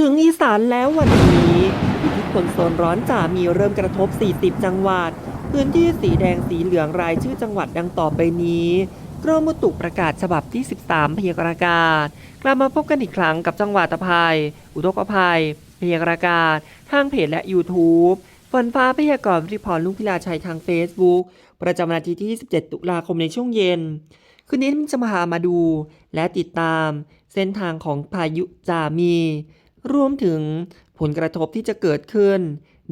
ถึงอีสานแล้ววันนี้อิทธิพลโซนร้อนจะมีเริ่มกระทบ 40 จังหวัด พื้นที่สีแดงสีเหลืองรายชื่อจังหวัดดังต่อไปนี้กรมอุตุประกาศฉบับที่ 13 พยากรณ์อากาศ กลับมาพบกันอีกครั้งกับจังหวัดตะภัย อุทกภัย พยากรณ์อากาศ ทางเพจและ YouTube ฝนฟ้าพยากรณ์ริพรลุงพิลาชัยทาง Facebook ประจำวันาทิตย์ที่ 27 ตุลาคมในช่วงเย็น คืนนี้จะมาหามาดู และติดตามเส้นทางของพายุจามี รวมถึงผลกระทบที่จะเกิดขึ้น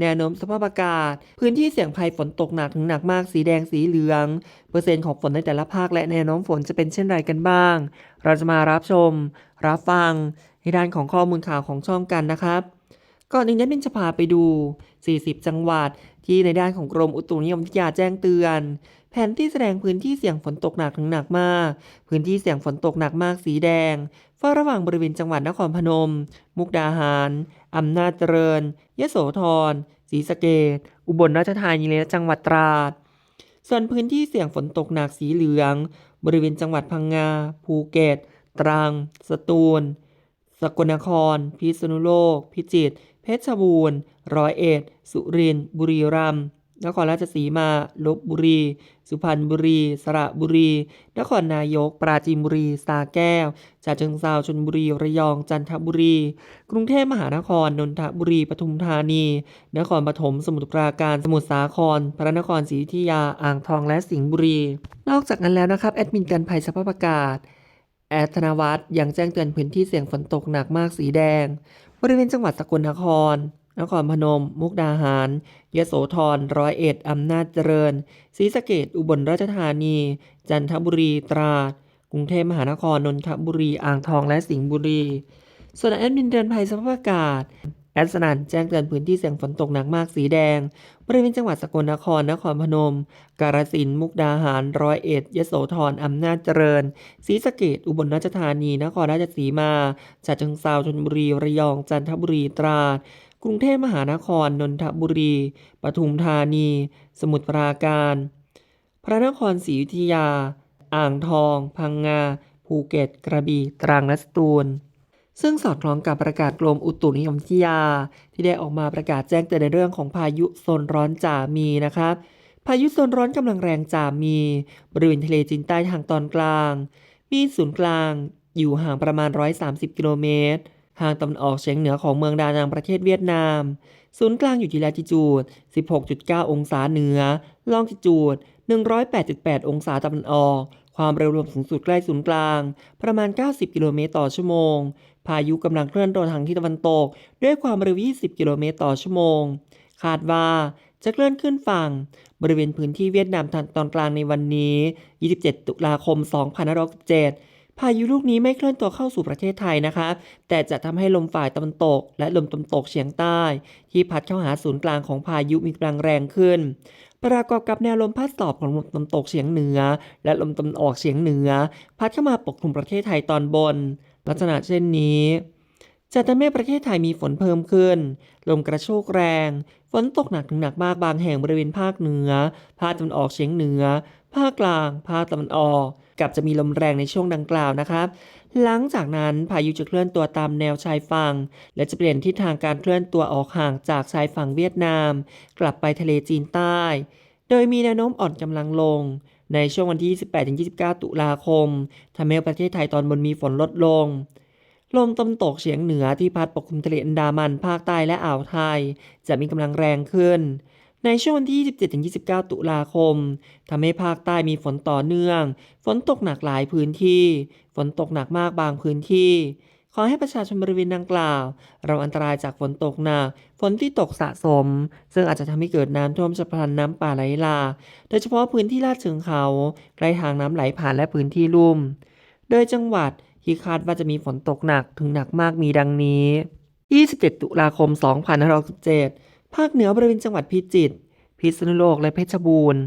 แนวโน้มสภาพอากาศ พื้นที่เสี่ยงภัยฝนตกหนักถึงหนักมากสีแดงสีเหลือง เปอร์เซ็นต์ของฝนในแต่ละภาคและแนวโน้มฝนจะเป็นเช่นไรกันบ้าง เราจะมารับชม รับฟังในด้านของข้อมูลข่าวของช่องกันนะครับก่อนอื่นนัดมินจะพาไปดู 40 จังหวัดที่ในด้านของกรมอุตุนิยมวิทยาแจ้งเตือน แผนที่แสดงพื้นที่เสี่ยงฝนตกหนักถึงหนักมาก พื้นที่เสี่ยงฝนตกหนักมากสีแดงเฝ้าระวังบริเวณจังหวัดนครพนม มุกดาหาร อำนาจเจริญ ยโสธร ศรีสะเกษอุบลราชธานีและจังหวัดตราด ส่วนพื้นที่เสี่ยงฝนตกหนักสีเหลือง บริเวณจังหวัดพังงา ภูเก็ต ตรัง สตูล สกลนคร พิษณุโลก พิจิตร เพชรบูรณ์ ร้อยเอ็ด สุรินทร์ บุรีรัมย์ นครราชสีมา ลบบุรี สุพรรณบุรี สระบุรี นครนายก ปราจีนบุรี สาแก้วฉะเชิงเทราชลบุรี ระยอง จันทบุรี กรุงเทพมหานคร นนทบุรี ปทุมธานี นครปฐม สมุทรปราการ สมุทรสาคร พระนครศรีอยุธยา อ่างทอง และสิงห์บุรี นอกจากนั้นแล้วนะครับ แอดมินกันภัยสภาพอากาศ แอดธนวัฒน์ยังแจ้งเตือนพื้นที่เสี่ยงฝนตกหนักมากสีแดง บริเวณจังหวัดสกลนคร นครพนม มุกดาหาร ยโสธร ร้อยเอ็ด อำนาจเจริญ ศรีสะเกษอุบลราชธานี จันทบุรี ตราด กรุงเทพมหานคร นนทบุรี อ่างทอง และสิงห์บุรี ส่วนแอดมินเตือนภัยสภาพอากาศ แอดสนันแจ้งเตือนพื้นที่เสี่ยงฝนตกหนักมากสีแดง บริเวณจังหวัดสกลนคร นครพนม กาฬสินธุ์ มุกดาหาร ร้อยเอ็ด ยโสธร อำนาจเจริญ ศรีสะเกษอุบลราชธานี นครราชสีมาฉะเชิงเทราชลบุรี ระยอง จันทบุรี ตราด กรุงเทพมหานคร นนทบุรี ปทุมธานี สมุทรปราการ พระนครศรีอยุธยา อ่างทอง พังงา ภูเก็ต กระบี่ ตรังและสตูล ซึ่งสอดคล้องกับประกาศกรมอุตุนิยมวิทยา ที่ได้ออกมาประกาศแจ้งเตือนในเรื่องของพายุโซนร้อนจ่ามีนะครับ พายุโซนร้อนกำลังแรงจ่ามี บริเวณทะเลจีนใต้ทางตอนกลาง มีศูนย์กลางอยู่ห่างประมาณ 130 กิโลเมตร ทางตะวันออกเฉียงเหนือของเมืองดานังประเทศเวียดนาม ศูนย์กลางอยู่ที่ลาติจูด 16.9 องศาเหนือ ลองจิจูด 108.8 องศาตะวันออก ความเร็วลมสูงสุดใกล้ศูนย์กลาง ประมาณ 90 กิโลเมตรต่อชั่วโมง พายุกำลังเคลื่อนตัวทางทิศตะวันตก ด้วยความเร็ว 20 กิโลเมตรต่อชั่วโมง คาดว่าจะเคลื่อนขึ้นฝั่ง บริเวณพื้นที่เวียดนามทางตอนกลางในวันนี้ 27 ตุลาคม 2567 พายุลูกนี้ไม่เคลื่อนตัวเข้าสู่ประเทศไทยนะคะแต่จะทำให้ลมฝ่ายตะวันตก และลมตะวันตกเฉียงใต้ ที่พัดเข้าหาศูนย์กลางของพายุมีกำลังแรงขึ้น ประกอบกับแนวลมพัดสอบของลมตะวันตกเฉียงเหนือ และลมตะวันออกเฉียงเหนือ พัดเข้ามาปกคลุมประเทศไทยตอนบน ลักษณะเช่นนี้ จะทำให้ประเทศไทยมีฝนเพิ่มขึ้น ลมกระโชกแรง ฝนตกหนักถึงหนักมากบางแห่งบริเวณภาคเหนือ ภาคตะวันออกเฉียงเหนือ ภาคกลาง ภาคตะวันออก กับจะมีลมแรงในช่วงดังกล่าวนะครับ หลังจากนั้นพายุจะเคลื่อนตัวตามแนวชายฝั่ง และจะเปลี่ยนทิศทางการเคลื่อนตัวออกห่างจากชายฝั่งเวียดนาม กลับไปทะเลจีนใต้ โดยมีแนวโน้มอ่อนกำลังลงในช่วงวันที่ 28-29 ตุลาคม ทำให้ประเทศไทยตอนบนมีฝนลดลง ลมตะวันตกเฉียงเหนือที่พัดปกคลุมทะเลอันดามันภาคใต้และอ่าวไทย จะมีกำลังแรงขึ้น ในช่วงวันที่ 27-29 ตุลาคมทำให้ภาคใต้มีฝนต่อเนื่อง ฝนตกหนักหลายพื้นที่ ฝนตกหนักมากบางพื้นที่ ขอให้ประชาชนบริเวณดังกล่าวเราอันตรายจากฝนตกหนัก ฝนที่ตกสะสม ซึ่งอาจจะทำให้เกิดน้ำท่วมฉับพลันน้ำป่าไหลหลากโดยเฉพาะพื้นที่ลาดเชิงเขาใกล้ทางน้ำไหลผ่านและพื้นที่ลุ่ม โดยจังหวัด ที่คาดว่าจะมีฝนตกหนักถึงหนักมากมีดังนี้ 27 ตุลาคม 2567ภาคเหนือบริเวณจังหวัดพิจิตร พิษณุโลก และเพชรบูรณ์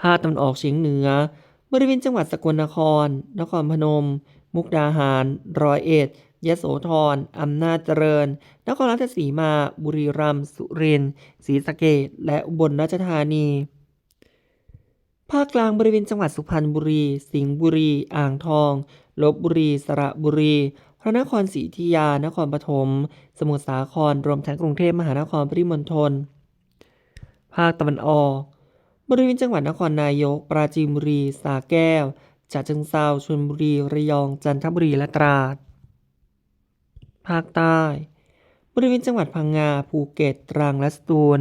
ภาคตะวันออกเฉียงเหนือ บริเวณจังหวัดสกลนคร นครพนม มุกดาหาร ร้อยเอ็ดยโสธร อำนาจเจริญ นครราชสีมา บุรีรัมย์ สุรินทร์ ศรีสะเกษและอุบลราชธานี ภาคกลางบริเวณจังหวัดสุพรรณบุรี สิงห์บุรี อ่างทองลบบุรี สระบุรี พระนครศรีอยุธยา นครปฐม สมุทรสาคร รวมทั้งกรุงเทพมหานครปริมณฑล ภาคตะวันออก บริเวณจังหวัดนครนายก ปราจีนบุรีสระแก้วฉะเชิงเทราชลบุรี ระยอง จันทบุรี และตราด ภาคใต้ บริเวณจังหวัดพังงา ภูเก็ต ตรัง และสตูล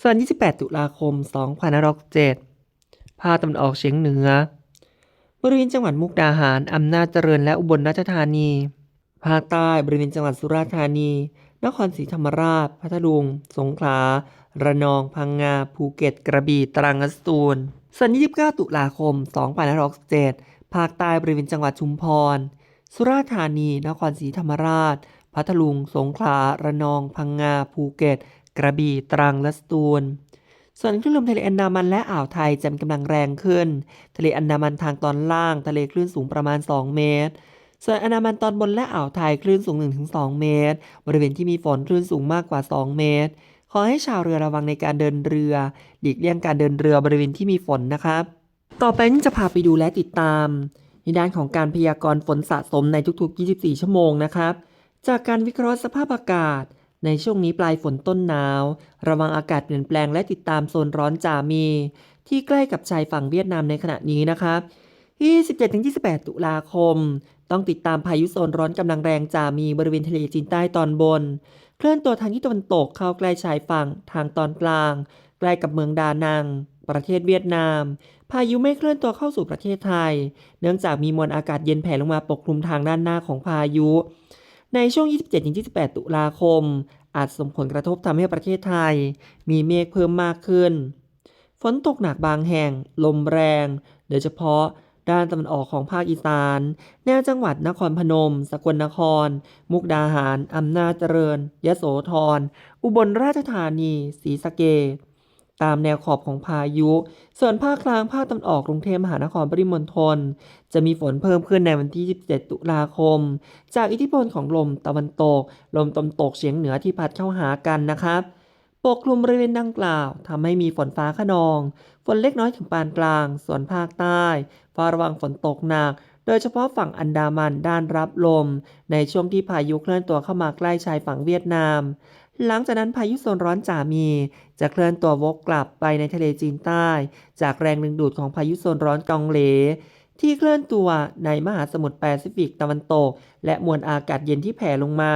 ส่วน28 ตุลาคม 2567 ภาคตะวันออกเฉียงเหนือบริเวณจังหวัดมุกดาหาร อำนาจเจริญและอุบลราชธานี ภาคใต้บริเวณจังหวัดสุราษฎร์ธานี นครศรีธรรมราช พัทลุง สงขลา ระนอง พังงา ภูเก็ต กระบี่ ตรังและสตูลส่วน29ตุลาคม 2567 ภาคใต้บริเวณจังหวัดชุมพร สุราษฎร์ธานี นครศรีธรรมราช พัทลุง สงขลา ระนอง พังงา ภูเก็ต กระบี่ ตรังและสตูล ส่วนคลื่นลมทะเลอันดามันและอ่าวไทยจะมีกำลังแรงขึ้น ทะเลอันดามันทางตอนล่าง ทะเลคลื่นสูงประมาณ 2 เมตร ส่วนอันดามันตอนบนและอ่าวไทยคลื่นสูง 1-2 เมตร บริเวณที่มีฝนคลื่นสูงมากกว่า 2 เมตร ขอให้ชาวเรือระวังในการเดินเรือ หลีกเลี่ยงการเดินเรือบริเวณที่มีฝนนะครับ ต่อไปนี้จะพาไปดูและติดตาม ในด้านของการพยากรณ์ฝนสะสมในทุกๆ 24 ชั่วโมงนะครับ จากการวิเคราะห์สภาพอากาศ ในช่วงนี้ปลายฝนต้นหนาว ระวังอากาศเปลี่ยนแปลงและติดตามโซนร้อนจามี ที่ใกล้กับชายฝั่งเวียดนามในขณะนี้นะครับ27-28 ตุลาคม ต้องติดตามพายุโซนร้อนกำลังแรงจามีบริเวณทะเลจีนใต้ตอนบน เคลื่อนตัวทางทิศตะวันตกเข้าใกล้ชายฝั่งทางตอนกลาง ใกล้กับเมืองดานัง ประเทศเวียดนาม พายุไม่เคลื่อนตัวเข้าสู่ประเทศไทย เนื่องจากมีมวลอากาศเย็นแผ่ลงมาปกคลุมทางด้านหน้าของพายุ ในช่วง 27-28 ตุลาคม อาจส่งผลกระทบทำให้ประเทศไทย มีเมฆเพิ่มมากขึ้น ฝนตกหนักบางแห่ง ลมแรง โดยเฉพาะด้านตะวันออกของภาคอีสาน แนวจังหวัดนครพนม สกลนคร มุกดาหาร อำนาจเจริญ ยะโสธร อุบลราชธานี ศรีสะเกษ ตามแนวขอบของพายุ ส่วนภาคกลางภาคตะวันออกกรุงเทพมหานครปริมณฑลจะมีฝนเพิ่มขึ้นในวันที่27ตุลาคม จากอิทธิพลของลมตะวันตก ลมตะวันตกเฉียงเหนือที่พัดเข้าหากันนะครับ ปกคลุมบริเวณดังกล่าวทำให้มีฝนฟ้าขนอง ฝนเล็กน้อยถึงปานกลาง ส่วนภาคใต้เฝ้าระวังฝนตกหนักโดยเฉพาะฝั่งอันดามันด้านรับลม ในช่วงที่พายุเคลื่อนตัวเข้ามาใกล้ชายฝั่งเวียดนาม หลังจากนั้นพายุโซนร้อนจามี จะเคลื่อนตัววกกลับไปในทะเลจีนใต้ จากแรงดึงดูดของพายุโซนร้อนกองเล ที่เคลื่อนตัวในมหาสมุทรแปซิฟิกตะวันตก และมวลอากาศเย็นที่แผ่ลงมา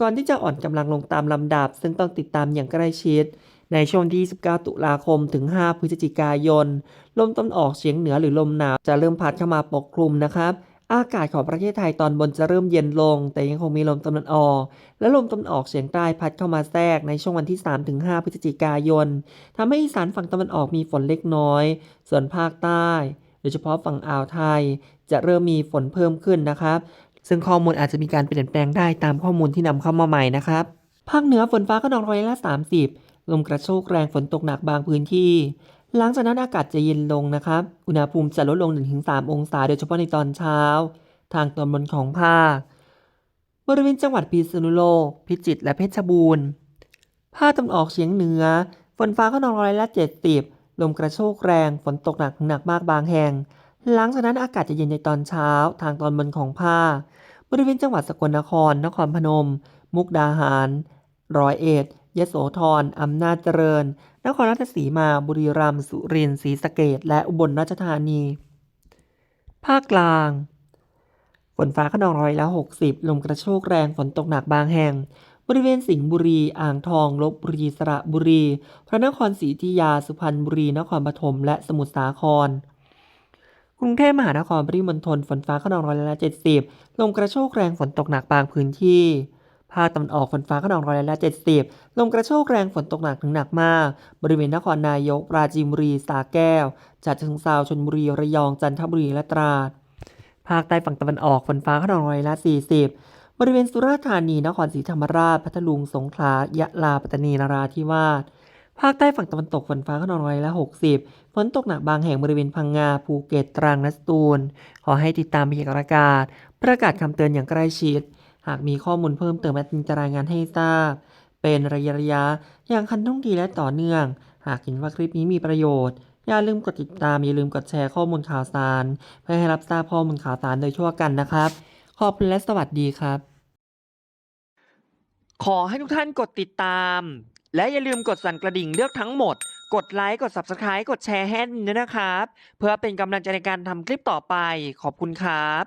ก่อนที่จะอ่อนกำลังลงตามลำดับ ซึ่งต้องติดตามอย่างใกล้ชิด ในช่วงที่ 29 ตุลาคมถึง 5 พฤศจิกายน ลมตะวันออกเฉียงเหนือหรือลมหนาวจะเริ่มพัดเข้ามาปกคลุมนะครับ อากาศของประเทศไทยตอนบนจะเริ่มเย็นลง แต่ยังคงมีลมตะวันออก และลมตะวันออกเฉียงใต้พัดเข้ามาแทรกในช่วงวันที่ 3-5 พฤศจิกายนทำให้อีสานฝั่งตะวันออกมีฝนเล็กน้อย ส่วนภาคใต้ โดยเฉพาะฝั่งอ่าวไทย จะเริ่มมีฝนเพิ่มขึ้นนะครับ ซึ่งข้อมูลอาจจะมีการเปลี่ยนแปลงได้ตามข้อมูลที่นำเข้ามาใหม่นะครับ ภาคเหนือฝนฟ้าขนองร้อยละ 30 ลมกระโชกแรงฝนตกหนักบางพื้นที่ หลังจากนั้นอากาศจะเย็นลงนะครับ อุณหภูมิจะลดลง 1-3 องศา โดยเฉพาะในตอนเช้า ทางตอนบนของภาค บริเวณจังหวัดพิษณุโลก พิจิตร และเพชรบูรณ์ ภาคตะวันออกเฉียงเหนือ ฝนฟ้าขนองร้อยละ 70 ลมกระโชกแรง ฝนตกหนักหนักมากบางแห่ง หลังจากนั้นอากาศจะเย็นในตอนเช้า ทางตอนบนของภาค บริเวณจังหวัดสกลนคร นครพนม มุกดาหาร ร้อยเอ็ด ยโสธร อำนาจเจริญ นครราชสีมา บุรีรัมย์ สุรินทร์ ศรีสะเกษและอุบลราชธานี ภาคกลาง ฝนฟ้าขนองร้อยละ 60 ลมกระโชกแรง ฝนตกหนักบางแห่ง บริเวณสิงห์บุรี อ่างทอง ลบบุรี สระบุรี พระนครศรีอยุธยา สุพรรณบุรี นครปฐม และสมุทรสาครกรุงเทพมหานครปริมณฑลฝนฟ้าขนองร้อยละ70 ลมกระโชกแรงฝนตกหนักบางพื้นที่ ภาคตะวันออกฝนฟ้าขนองร้อยละ70ลมกระโชกแรงฝนตกหนักถึงหนักมาก บริเวณนครนายก ปราจีนบุรีสระแก้วฉะเชิงเทราชลบุรี ระยอง จันทบุรี และตราด ภาคใต้ฝั่งตะวันออกฝนฟ้าขนองร้อยละ40บริเวณสุราษฎร์ธานี นครศรีธรรมราช พัทลุง สงขลา ยะลา ปัตตานี นราธิวาส ภาคใต้ฝั่งตะวันตกฝนฟ้าขนองร้อยละ60ฝนตกหนักบางแห่งบริเวณพังงา ภูเก็ต ตรัง และสตูล ขอให้ติดตามพยากรณ์อากาศ ประกาศคำเตือนอย่างใกล้ชิด หากมีข้อมูลเพิ่มเติมจะรายงานให้ทราบ เป็นระยะระยะอย่างคันต้องดีและต่อเนื่อง หากเห็นว่าคลิปนี้มีประโยชน์ อย่าลืมกดติดตาม อย่าลืมกดแชร์ข้อมูลข่าวสาร เพื่อให้รับทราบข้อมูลข่าวสารโดยทั่วกันนะครับ ขอบคุณและสวัสดีครับ ขอให้ทุกท่านกดติดตาม และอย่าลืมกดสั่นกระดิ่งเลือกทั้งหมดกดไลค์ กด Subscribe กดแชร์ให้ด้วยนะครับ เพื่อเป็นกำลังใจในการทำคลิปต่อไป ขอบคุณครับ